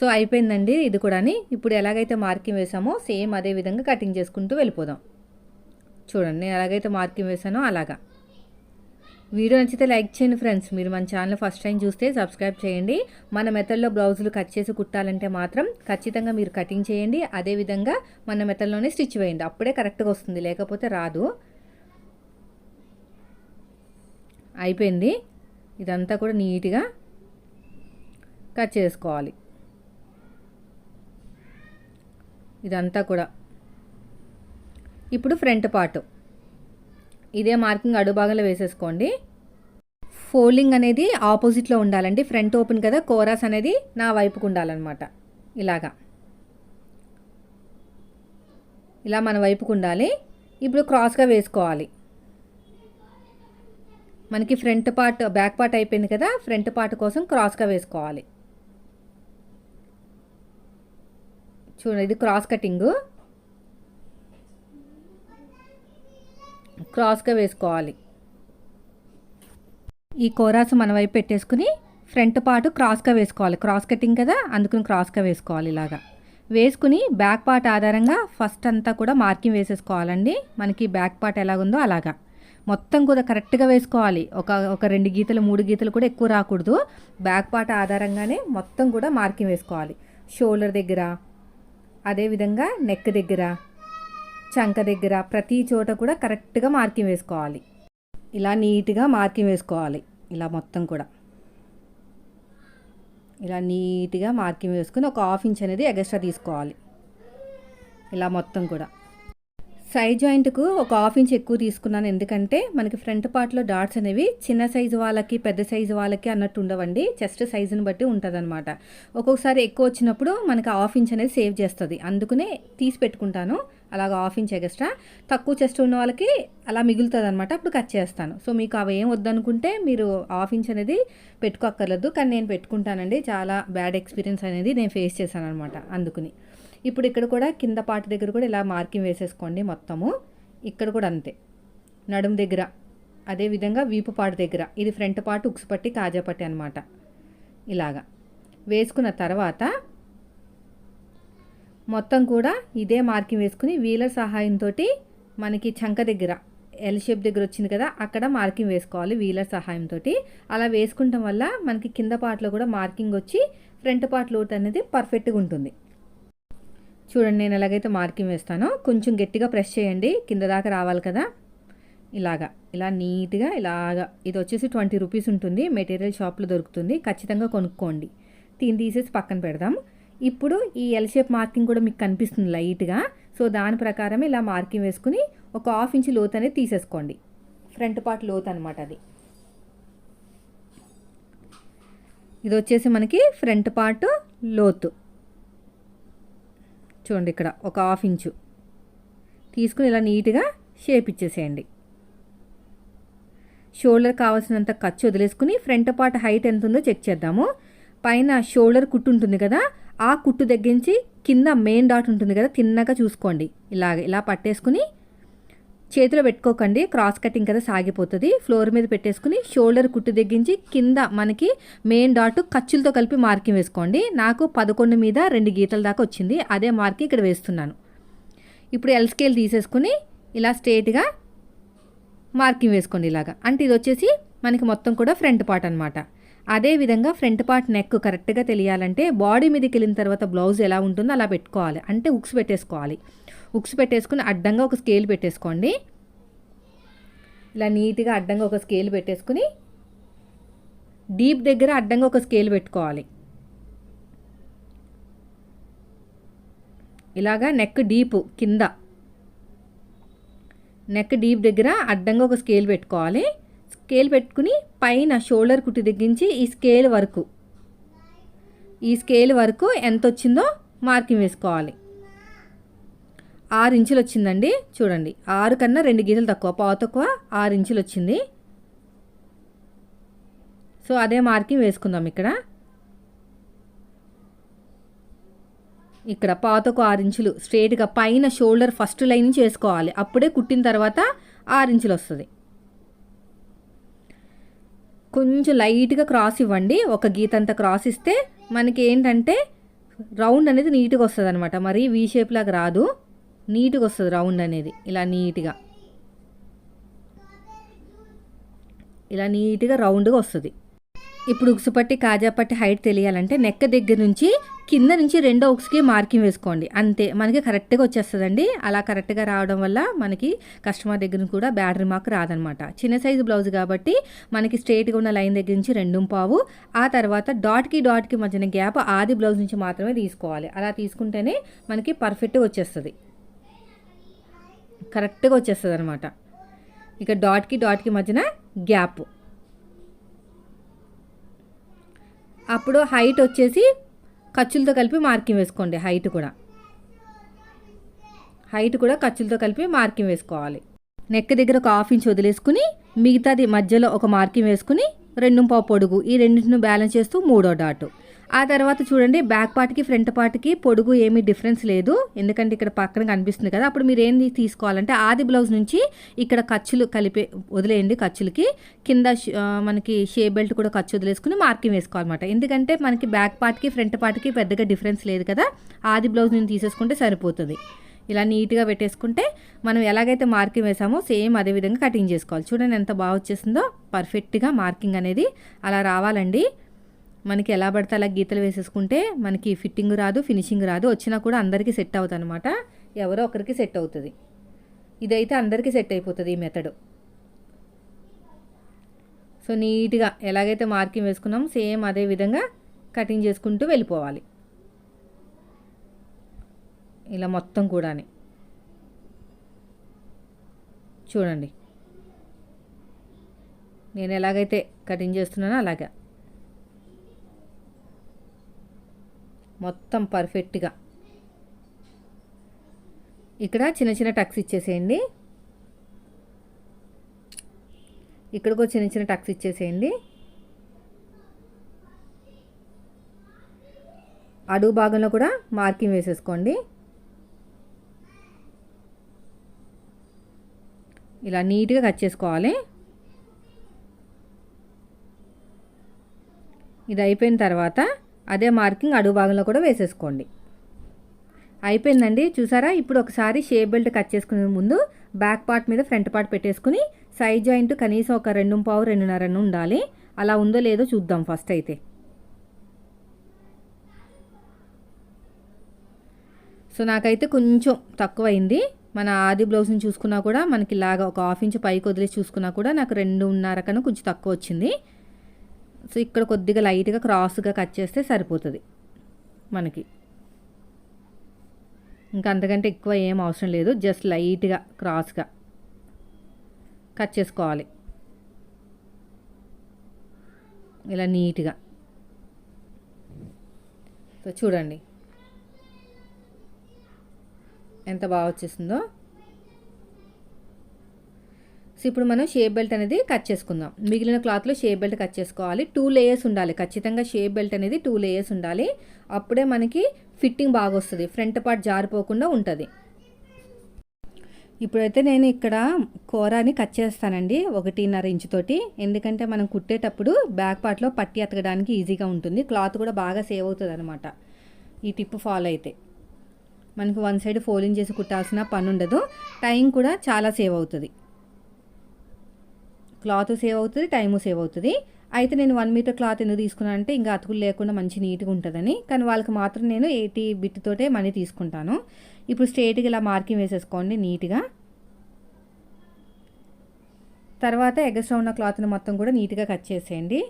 సో అయిపోయిందండి ఇది కూడా ఇప్పుడు ఎలాగైతే మార్కింగ్ వేసామో సేమ్ అదే విధంగా కటింగ్ చేసుకుంటూ వెళ్ళిపోదాం. చూడండి నేను ఎలాగైతే మార్కింగ్ వేసానో అలాగా. వీడియో నచ్చితే లైక్ చేయండి ఫ్రెండ్స్. మీరు మన ఛానల్ ఫస్ట్ టైం చూస్తే సబ్స్క్రైబ్ చేయండి. మన మెథడ్లో బ్లౌజులు కట్ చేసి కుట్టాలంటే మాత్రం ఖచ్చితంగా మీరు కటింగ్ చేయండి. అదేవిధంగా మన మెథడ్లోనే స్టిచ్ వేయండి. అప్పుడే కరెక్ట్గా వస్తుంది. లేకపోతే రాదు. అయిపోయింది. ఇదంతా కూడా నీట్గా కట్ చేసుకోవాలి. ఇదంతా కూడా. ఇప్పుడు ఫ్రంట్ పార్ట్. ఇదే మార్కింగ్ అడుగు భాగంలో వేసేసుకోండి. ఫోల్డింగ్ అనేది ఆపోజిట్లో ఉండాలండి. ఫ్రంట్ ఓపెన్ కదా కోరాస్ అనేది నా వైపుకు ఉండాలన్నమాట. ఇలాగా. ఇలా మన వైపుకు ఉండాలి. ఇప్పుడు క్రాస్గా వేసుకోవాలి. మనకి ఫ్రంట్ పార్ట్ బ్యాక్ పార్ట్ అయిపోయింది కదా ఫ్రంట్ పార్ట్ కోసం క్రాస్గా వేసుకోవాలి. చూడండి ఇది క్రాస్ కటింగ్ క్రాస్గా వేసుకోవాలి. ఈ కోరాస్ మన వైపు పెట్టేసుకుని ఫ్రంట్ పార్ట్ క్రాస్గా వేసుకోవాలి. క్రాస్ కటింగ్ కదా అందుకని క్రాస్గా వేసుకోవాలి ఇలాగా. వేసుకుని బ్యాక్ పార్ట్ ఆధారంగా ఫస్ట్ అంతా కూడా మార్కింగ్ వేసేసుకోవాలండి. మనకి బ్యాక్ పార్ట్ ఎలాగుందో అలాగా. మొత్తం కూడా కరెక్ట్గా వేసుకోవాలి. ఒక ఒక రెండు గీతలు మూడు గీతలు కూడా ఎక్కువ రాకూడదు. బ్యాక్ పార్ట్ ఆధారంగానే మొత్తం కూడా మార్కింగ్ వేసుకోవాలి. షోల్డర్ దగ్గర అదేవిధంగా నెక్ దగ్గర చంక దగ్గర ప్రతి చోట కూడా కరెక్ట్గా మార్కింగ్ వేసుకోవాలి. ఇలా నీట్గా మార్కింగ్ వేసుకోవాలి. ఇలా మొత్తం కూడా. ఇలా నీట్గా మార్కింగ్ వేసుకుని ఒక హాఫ్ ఇంచ్ అనేది ఎగస్ట్రా తీసుకోవాలి. ఇలా మొత్తం కూడా. సైడ్ జాయింట్కు ఒక హాఫ్ ఇంచ్ ఎక్కువ తీసుకున్నాను. ఎందుకంటే మనకి ఫ్రంట్ పార్ట్లో డాట్స్ అనేవి చిన్న సైజు వాళ్ళకి పెద్ద సైజు వాళ్ళకి అన్నట్టు ఉండవండి. చెస్ట్ సైజుని బట్టి ఉంటుందన్నమాట. ఒక్కొక్కసారి ఎక్కువ వచ్చినప్పుడు మనకి హాఫ్ ఇంచ్ అనేది సేవ్ చేస్తుంది. అందుకనే తీసి పెట్టుకుంటాను. అలాగ హాఫ్ ఇంచ్ ఎక్స్ట్రా. తక్కువ చెస్ట్ ఉన్న వాళ్ళకి అలా మిగులుతుంది అనమాట అప్పుడు కట్ చేస్తాను. సో మీకు అవి ఏం వద్దనుకుంటే మీరు హాఫ్ ఇంచ్ అనేది పెట్టుకోక్కర్లేదు. కానీ నేను పెట్టుకుంటానండి. చాలా బ్యాడ్ ఎక్స్పీరియన్స్ అనేది నేను ఫేస్ చేశాను అనమాట అందుకుని. ఇప్పుడు ఇక్కడ కూడా కింద పాటి దగ్గర కూడా ఇలా మార్కింగ్ వేసేసుకోండి మొత్తము. ఇక్కడ కూడా అంతే. నడుము దగ్గర. అదేవిధంగా వీపు పాటు దగ్గర. ఇది ఫ్రంట్ పార్ట్ ఉక్సు పట్టి కాజా పట్టి అనమాట ఇలాగా. వేసుకున్న తర్వాత మొత్తం కూడా ఇదే మార్కింగ్ వేసుకుని వీలర్ సహాయంతో మనకి చంక దగ్గర ఎల్ షేప్ దగ్గర వచ్చింది కదా అక్కడ మార్కింగ్ వేసుకోవాలి వీలర్ సహాయంతో అలా వేసుకుంటాం వల్ల మనకి కింద పార్ట్లో కూడా మార్కింగ్ వచ్చి ఫ్రంట్ పార్ట్ లోట్ అనేది పర్ఫెక్ట్గా ఉంటుంది. చూడండి నేను ఎలాగైతే మార్కింగ్ వేస్తానో కొంచెం గట్టిగా ప్రెస్ చేయండి కింద దాకా రావాలి కదా. ఇలాగా ఇలా నీట్గా ఇలాగా. ఇది వచ్చేసి ట్వంటీ రూపీస్ ఉంటుంది మెటీరియల్ షాప్లో దొరుకుతుంది ఖచ్చితంగా కొనుక్కోండి. దీన్ని తీసేసి పక్కన పెడదాం. ఇప్పుడు ఈ ఎల్ షేప్ మార్కింగ్ కూడా మీకు కనిపిస్తుంది లైట్గా. సో దాని ప్రకారం ఇలా మార్కింగ్ వేసుకుని ఒక హాఫ్ ఇంచ్ లోత్ అనేది తీసేసుకోండి. ఫ్రంట్ పార్ట్ లోత్ అనమాట అది. ఇది వచ్చేసి మనకి ఫ్రంట్ పార్ట్ లోతు. చూడండి ఇక్కడ ఒక హాఫ్ ఇంచు. తీసుకుని ఇలా నీట్గా షేప్ ఇచ్చేసేయండి. షోల్డర్ కావాల్సినంత ఖర్చు వదిలేసుకుని ఫ్రంట్ పార్ట్ హైట్ ఎంత ఉందో చెక్ చేద్దాము. పైన షోల్డర్ కుట్టు ఉంటుంది కదా ఆ కుట్టు దగ్గరించి కింద మెయిన్ డాట్ ఉంటుంది కదా తిన్నగా చూసుకోండి. ఇలాగ ఇలా పట్టేసుకుని చేతిలో పెట్టుకోకండి క్రాస్ కటింగ్ కదా సాగిపోతుంది. ఫ్లోర్ మీద పెట్టేసుకుని షోల్డర్ కుట్టు తగ్గించి కింద మనకి మెయిన్ డాట్ ఖర్చులతో కలిపి మార్కింగ్ వేసుకోండి. నాకు పదకొండు మీద రెండు గీతల దాకా వచ్చింది. అదే మార్కింగ్ ఇక్కడ వేస్తున్నాను. ఇప్పుడు ఎల్ స్కేల్ తీసేసుకుని ఇలా స్ట్రేట్గా మార్కింగ్ వేసుకోండి ఇలాగా. అంటే ఇది వచ్చేసి మనకి మొత్తం కూడా ఫ్రంట్ పార్ట్ అనమాట అదేవిధంగా ఫ్రంట్ పార్ట్ నెక్ కరెక్ట్గా తెలియాలంటే బాడీ మీదకి వెళ్ళిన తర్వాత బ్లౌజ్ ఎలా ఉంటుందో అలా పెట్టుకోవాలి. అంటే ఉక్స్ పెట్టేసుకోవాలి. హుక్స్ పెట్టేసుకుని అడ్డంగా ఒక స్కేల్ పెట్టేసుకోండి. ఇలా నీట్గా అడ్డంగా ఒక స్కేల్ పెట్టేసుకుని డీప్ దగ్గర అడ్డంగా ఒక స్కేల్ పెట్టుకోవాలి. ఇలాగా నెక్ డీప్ కింద. నెక్ డీప్ దగ్గర అడ్డంగా ఒక స్కేల్ పెట్టుకోవాలి. స్కేల్ పెట్టుకుని పైన షోల్డర్ కుట్టి తగ్గించి ఈ స్కేల్ వరకు. ఈ స్కేల్ వరకు ఎంత వచ్చిందో మార్కింగ్ వేసుకోవాలి. ఆరు ఇంచులు వచ్చిందండి. చూడండి. ఆరు కన్నా రెండు గీతలు తక్కువ. పావు తక్కువ ఆరు ఇంచులు వచ్చింది. సో అదే మార్కింగ్ వేసుకుందాం ఇక్కడ. ఇక్కడ పాతకు ఆరు ఇంచులు. స్ట్రేట్గా పైన షోల్డర్ ఫస్ట్ లైన్ నుంచి వేసుకోవాలి. అప్పుడే కుట్టిన తర్వాత ఆరు ఇంచులు వస్తుంది. కొంచెం లైట్గా క్రాస్ ఇవ్వండి. ఒక గీత అంతా క్రాస్ ఇస్తే మనకి ఏంటంటే రౌండ్ అనేది నీట్గా వస్తుంది అనమాట మరి వీ షేప్ లాగా రాదు. నీట్గా వస్తుంది రౌండ్ అనేది. ఇలా నీట్గా. ఇలా నీట్గా రౌండ్గా వస్తుంది. ఇప్పుడు ఉక్సు పట్టి కాజా పట్టి హైట్ తెలియాలంటే నెక్క దగ్గర నుంచి కింద నుంచి రెండో ఉక్స్కి మార్కింగ్ వేసుకోండి. అంతే మనకి కరెక్ట్గా వచ్చేస్తుందండి. అలా కరెక్ట్గా రావడం వల్ల మనకి కస్టమర్ దగ్గర నుంచి కూడా బ్యాటరీ మార్క్ రాదనమాట. చిన్న సైజు బ్లౌజ్ కాబట్టి మనకి స్ట్రేట్గా ఉన్న లైన్ దగ్గర నుంచి రెండు పావు ఆ తర్వాత డాట్కి డాట్కి మధ్యన గ్యాప్ ఆది బ్లౌజ్ నుంచి మాత్రమే తీసుకోవాలి. అలా తీసుకుంటేనే మనకి పర్ఫెక్ట్గా వచ్చేస్తుంది. కరెక్ట్గా వచ్చేస్తుంది అనమాట ఇక డాట్కి డాట్కి మధ్యన గ్యాప్. అప్పుడు హైట్ వచ్చేసి ఖర్చులతో కలిపి మార్కింగ్ వేసుకోండి హైట్ కూడా. హైట్ కూడా ఖర్చులతో కలిపి మార్కింగ్ వేసుకోవాలి. నెక్ దగ్గర ఒక హాఫ్ ఇంచ్ వదిలేసుకుని మిగతాది మధ్యలో ఒక మార్కింగ్ వేసుకుని రెండు పావు పొడుగు ఈ రెండింటిని బ్యాలెన్స్ చేస్తూ మూడో డాటు. ఆ తర్వాత చూడండి బ్యాక్ పార్ట్కి ఫ్రంట్ పార్ట్కి పొడుగు ఏమీ డిఫరెన్స్ లేదు. ఎందుకంటే ఇక్కడ పక్కన కనిపిస్తుంది కదా. అప్పుడు మీరు ఏంది తీసుకోవాలంటే ఆది బ్లౌజ్ నుంచి ఇక్కడ ఖర్చులు కలిపే వదిలేయండి ఖర్చులకి. కింద మనకి షే బెల్ట్ కూడా ఖర్చు వదిలేసుకుని మార్కింగ్ వేసుకోవాలన్నమాట. ఎందుకంటే మనకి బ్యాక్ పార్ట్కి ఫ్రంట్ పార్ట్కి పెద్దగా డిఫరెన్స్ లేదు కదా. ఆది బ్లౌజ్ నుంచి తీసేసుకుంటే సరిపోతుంది. ఇలా నీట్గా పెట్టేసుకుంటే మనం ఎలాగైతే మార్కింగ్ వేసామో సేమ్ అదే విధంగా కటింగ్ చేసుకోవాలి. చూడండి ఎంత బాగా వచ్చేసిందో. పర్ఫెక్ట్గా మార్కింగ్ అనేది అలా రావాలండి. మనకి ఎలా పడితే అలా గీతలు వేసేసుకుంటే మనకి ఫిట్టింగ్ రాదు ఫినిషింగ్ రాదు. వచ్చినా కూడా అందరికీ సెట్ అవుతుంది అనమాట ఎవరో ఒకరికి సెట్ అవుతుంది. ఇదైతే అందరికీ సెట్ అయిపోతుంది ఈ మెథడ్. సో నీట్గా ఎలాగైతే మార్కింగ్ వేసుకున్నాం సేమ్ అదే విధంగా కటింగ్ చేసుకుంటూ వెళ్ళిపోవాలి. ఇలా మొత్తం కూడా చూడండి. నేను ఎలాగైతే కటింగ్ చేస్తున్నానో అలాగా. మొత్తం పర్ఫెక్ట్గా. ఇక్కడ చిన్న చిన్న టక్స్ ఇచ్చేసేయండి. ఇక్కడికో చిన్న చిన్న టక్స్ ఇచ్చేసేయండి. అడుగు భాగంలో కూడా మార్కింగ్ వేసేసుకోండి. ఇలా నీట్గా కట్ చేసుకోవాలి. ఇది అయిపోయిన తర్వాత అదే మార్కింగ్ అడుగు భాగంలో కూడా వేసేసుకోండి. అయిపోయిందండి. చూసారా? ఇప్పుడు ఒకసారి షేప్ బెల్ట్ కట్ చేసుకునే ముందు బ్యాక్ పార్ట్ మీద ఫ్రంట్ పార్ట్ పెట్టేసుకుని సైడ్ జాయింట్ కనీసం ఒక రెండు పావు రెండున్నర ఉండాలి. అలా ఉందో లేదో చూద్దాం ఫస్ట్ అయితే. సో నాకైతే కొంచెం తక్కువైంది. మన ఆది బ్లౌజ్ని చూసుకున్నా కూడా మనకి ఇలాగ ఒక హాఫ్ ఇంచ్ పైకి వదిలేసి చూసుకున్నా కూడా నాకు రెండున్నర కన్నా కొంచెం తక్కువ వచ్చింది. సో ఇక్కడ కొద్దిగా లైట్గా క్రాస్గా కట్ చేస్తే సరిపోతుంది మనకి. ఇంకా అంతకంటే ఎక్కువ ఏం అవసరం లేదు జస్ట్ లైట్గా క్రాస్గా కట్ చేసుకోవాలి. ఇలా నీట్గా. సో చూడండి. ఎంత బాగా వచ్చేసిందో. సో ఇప్పుడు మనం షేప్ బెల్ట్ అనేది కట్ చేసుకుందాం. మిగిలిన క్లాత్లో షేప్ బెల్ట్ కట్ చేసుకోవాలి. టూ లేయర్స్ ఉండాలి. ఖచ్చితంగా షేప్ బెల్ట్ అనేది టూ లేయర్స్ ఉండాలి. అప్పుడే మనకి ఫిట్టింగ్ బాగా వస్తుంది. ఫ్రంట్ పార్ట్ జారిపోకుండా ఉంటుంది. ఇప్పుడైతే నేను ఇక్కడ కూరని కట్ చేస్తానండి ఒకటిన్నర ఇంచుతోటి ఎందుకంటే మనం కుట్టేటప్పుడు బ్యాక్ పార్ట్లో పట్టి ఎతకడానికి ఈజీగా ఉంటుంది. క్లాత్ కూడా బాగా సేవ్ అవుతుంది అనమాట ఈ టిప్ ఫాలో అయితే. మనకు వన్ సైడ్ ఫోల్డింగ్ చేసి కుట్టాల్సిన పని ఉండదు టైం కూడా చాలా సేవ్ అవుతుంది. క్లాత్ సేవ్ అవుతుంది టైము సేవ్ అవుతుంది. అయితే నేను వన్ మీటర్ క్లాత్ ఎందుకు తీసుకున్నాను అంటే ఇంకా అతుకులు లేకుండా మంచి నీట్గా ఉంటుందని. కానీ వాళ్ళకి మాత్రం నేను ఎయిటీ బిట్ తోటే మనీ తీసుకుంటాను. ఇప్పుడు స్ట్రేట్గా ఇలా మార్కింగ్ వేసేసుకోండి నీట్గా. తర్వాత ఎగస్ట్రా ఉన్న క్లాత్ని మొత్తం కూడా నీట్గా కట్ చేసేయండి.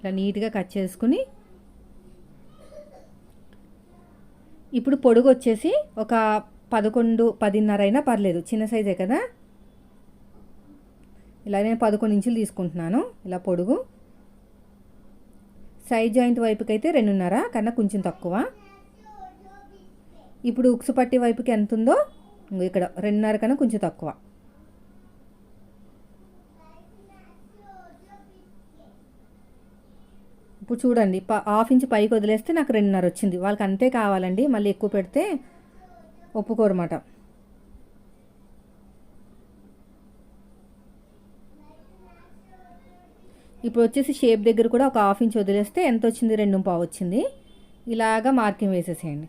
ఇలా నీట్గా కట్ చేసుకుని ఇప్పుడు పొడుగు వచ్చేసి ఒక పదకొండు పదిన్నర అయినా పర్లేదు. చిన్న సైజే కదా. ఇలా నేను పదకొండు ఇంచులు తీసుకుంటున్నాను. ఇలా పొడుగు. సైడ్ జాయింట్ వైపుకి అయితే రెండున్నర కన్నా కొంచెం తక్కువ. ఇప్పుడు ఉక్సు పట్టి వైపుకి ఎంత ఉందో ఇక్కడ రెండున్నర కన్నా కొంచెం తక్కువ. ఇప్పుడు చూడండి ప హాఫ్ ఇంచ్ పైకి వదిలేస్తే నాకు రెండున్నర వచ్చింది. వాళ్ళకి అంతే కావాలండి. మళ్ళీ ఎక్కువ పెడితే ఒప్పుకోరమాట ఇప్పుడు వచ్చేసి షేప్ దగ్గర కూడా ఒక హాఫ్ ఇంచ్ వదిలేస్తే ఎంత వచ్చింది? రెండు పావు వచ్చింది. ఇలాగా మార్కింగ్ వేసేసేయండి.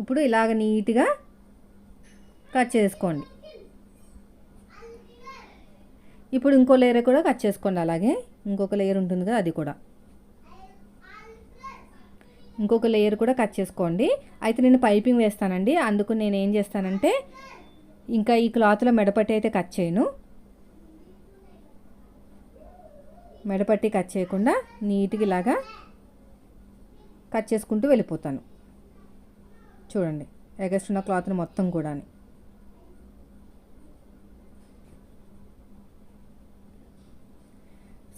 ఇప్పుడు ఇలాగ నీట్గా కట్ చేసుకోండి. ఇప్పుడు ఇంకో లేయర్ కూడా కట్ చేసుకోండి అలాగే. ఇంకొక లేయర్ ఉంటుంది కదా అది కూడా. ఇంకొక లేయర్ కూడా కట్ చేసుకోండి. అయితే నేను పైపింగ్ వేస్తానండి. అందుకు నేను ఏం చేస్తానంటే ఇంకా ఈ క్లాత్లో మెడపట్టి అయితే కట్ చేయను. మెడపట్టి కట్ చేయకుండా నీట్గా ఇలాగా కట్ చేసుకుంటూ వెళ్ళిపోతాను. చూడండి ఎగస్టున్న క్లాత్ని మొత్తం కూడా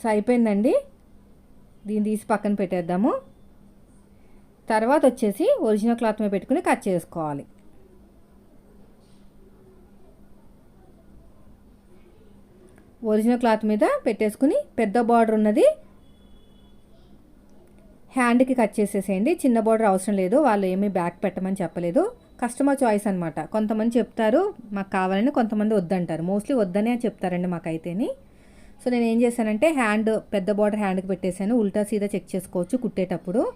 సో అయిపోయిందండి. దీన్ని తీసి పక్కన పెట్టేద్దాము. తర్వాత వచ్చేసి ఒరిజినల్ క్లాత్ మీద పెట్టుకుని కట్ చేసుకోవాలి. ఒరిజినల్ క్లాత్ మీద పెట్టేసుకుని పెద్ద బార్డర్ ఉన్నది. హ్యాండ్కి కట్ చేసేసేయండి. చిన్న బార్డర్ అవసరం లేదు. వాళ్ళు ఏమీ బ్యాక్ పెట్టమని చెప్పలేదు. కస్టమర్ చాయిస్ అనమాట కొంతమంది చెప్తారు మాకు కావాలని కొంతమంది వద్దంటారు. మోస్ట్లీ వద్దనే చెప్తారండి మాకైతేని. సో నేను ఏం చేశానంటే హ్యాండ్ పెద్ద బార్డర్ హ్యాండ్కి పెట్టేశాను. ఉల్టా సీదా చెక్ చేసుకోవచ్చు కుట్టేటప్పుడు.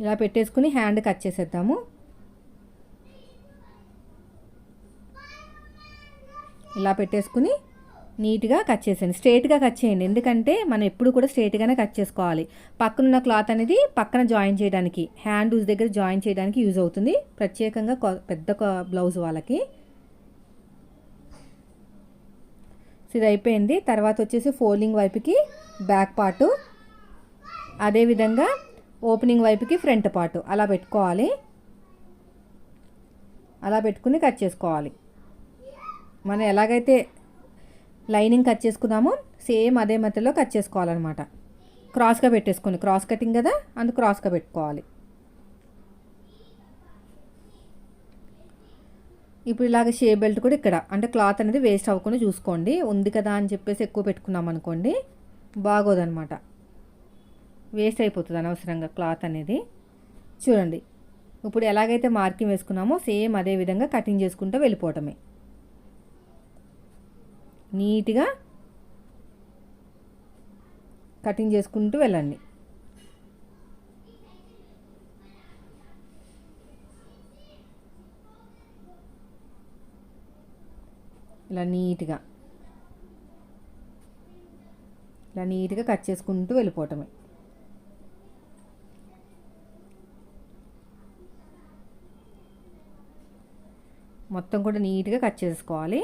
ఇలా పెట్టేసుకుని హ్యాండ్ కట్ చేసేద్దాము. ఇలా పెట్టేసుకుని నీట్గా కట్ చేసేయండి. స్ట్రేట్గా కట్ చేయండి. ఎందుకంటే మనం ఎప్పుడు కూడా స్ట్రేట్గానే కట్ చేసుకోవాలి. పక్కనున్న క్లాత్ అనేది పక్కన జాయిన్ చేయడానికి హ్యాండ్ యూజ్ దగ్గర జాయిన్ చేయడానికి యూజ్ అవుతుంది. ప్రత్యేకంగా పెద్ద బ్లౌజ్ వాళ్ళకి. సో ఇది అయిపోయింది. తర్వాత వచ్చేసి ఫోల్డింగ్ వైపుకి బ్యాక్ పార్టు. అదేవిధంగా ఓపెనింగ్ వైపుకి ఫ్రంట్ పార్టు. అలా పెట్టుకోవాలి. అలా పెట్టుకుని కట్ చేసుకోవాలి. మనం ఎలాగైతే లైనింగ్ కట్ చేసుకున్నామో సేమ్ అదే మధ్యలో కట్ చేసుకోవాలన్నమాట. క్రాస్గా పెట్టేసుకుని క్రాస్ కటింగ్ కదా? అందుకు క్రాస్గా పెట్టుకోవాలి. ఇప్పుడు ఇలాగ షే బెల్ట్ కూడా ఇక్కడ అంటే క్లాత్ అనేది వేస్ట్ అవ్వకుండా చూసుకోండి. ఉంది కదా అని చెప్పేసి ఎక్కువ పెట్టుకున్నాం అనుకోండి బాగోదనమాట వేస్ట్ అయిపోతుంది అనవసరంగా క్లాత్ అనేది. చూడండి. ఇప్పుడు ఎలాగైతే మార్కింగ్ వేసుకున్నామో సేమ్ అదే విధంగా కటింగ్ చేసుకుంటూ వెళ్ళిపోవటమే. నీట్గా కటింగ్ చేసుకుంటూ వెళ్ళండి. ఇలా నీట్గా ఇలా నీట్గా కట్ చేసుకుంటూ వెళ్ళిపోవటమే. మొత్తం కూడా నీట్గా కట్ చేసుకోవాలి.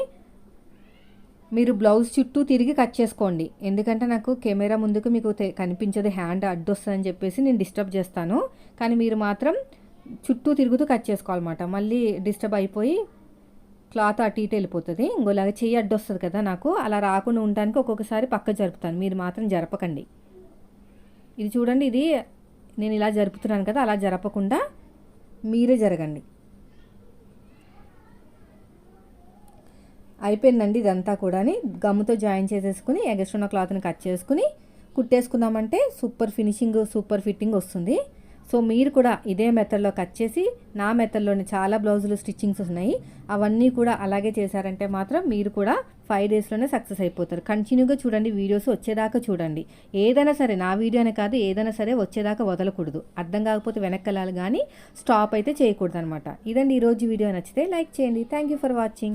మీరు బ్లౌజ్ చుట్టూ తిరిగి కట్ చేసుకోండి. ఎందుకంటే నాకు కెమెరా ముందుకు మీకు కనిపించదు హ్యాండ్ అడ్డొస్తుందని చెప్పేసి నేను డిస్టర్బ్ చేస్తాను. కానీ మీరు మాత్రం చుట్టూ తిరుగుతూ కట్ చేసుకోవాలన్నమాట. మళ్ళీ డిస్టర్బ్ అయిపోయి క్లాత్ అటు ఇటు వెళ్ళిపోతుంది. ఇంకోలాగా చెయ్యి అడ్డొస్తుంది కదా నాకు. అలా రాకుండా ఉండడానికి ఒక్కొక్కసారి పక్క జరుపుతాను. మీరు మాత్రం జరపకండి. ఇది చూడండి ఇది నేను ఇలా జరుపుతున్నాను కదా అలా జరపకుండా మీరే జరగండి. అయిపోయిందండి ఇదంతా కూడా గమ్ముతో జాయిన్ చేసేసుకుని ఎగస్ట్రున్న క్లాత్ని కట్ చేసుకుని కుట్టేసుకున్నామంటే సూపర్ ఫినిషింగ్ సూపర్ ఫిట్టింగ్ వస్తుంది. సో మీరు కూడా ఇదే మెథడ్లో కట్ చేసి నా మెథడ్లోని చాలా బ్లౌజులు స్టిచ్చింగ్స్ ఉన్నాయి. అవన్నీ కూడా అలాగే చేశారంటే మాత్రం మీరు కూడా ఫైవ్ డేస్లోనే సక్సెస్ అయిపోతారు. కంటిన్యూగా చూడండి వీడియోస్ వచ్చేదాకా చూడండి. ఏదైనా సరే నా వీడియోనే కాదు ఏదైనా సరే వచ్చేదాకా వదలకూడదు. అర్థం కాకపోతే వెనక్కి వెళ్ళాలి కానీ స్టాప్ అయితే చేయకూడదు అనమాట ఇదండి ఈరోజు వీడియో. నచ్చితే లైక్ చేయండి. Thank you for watching.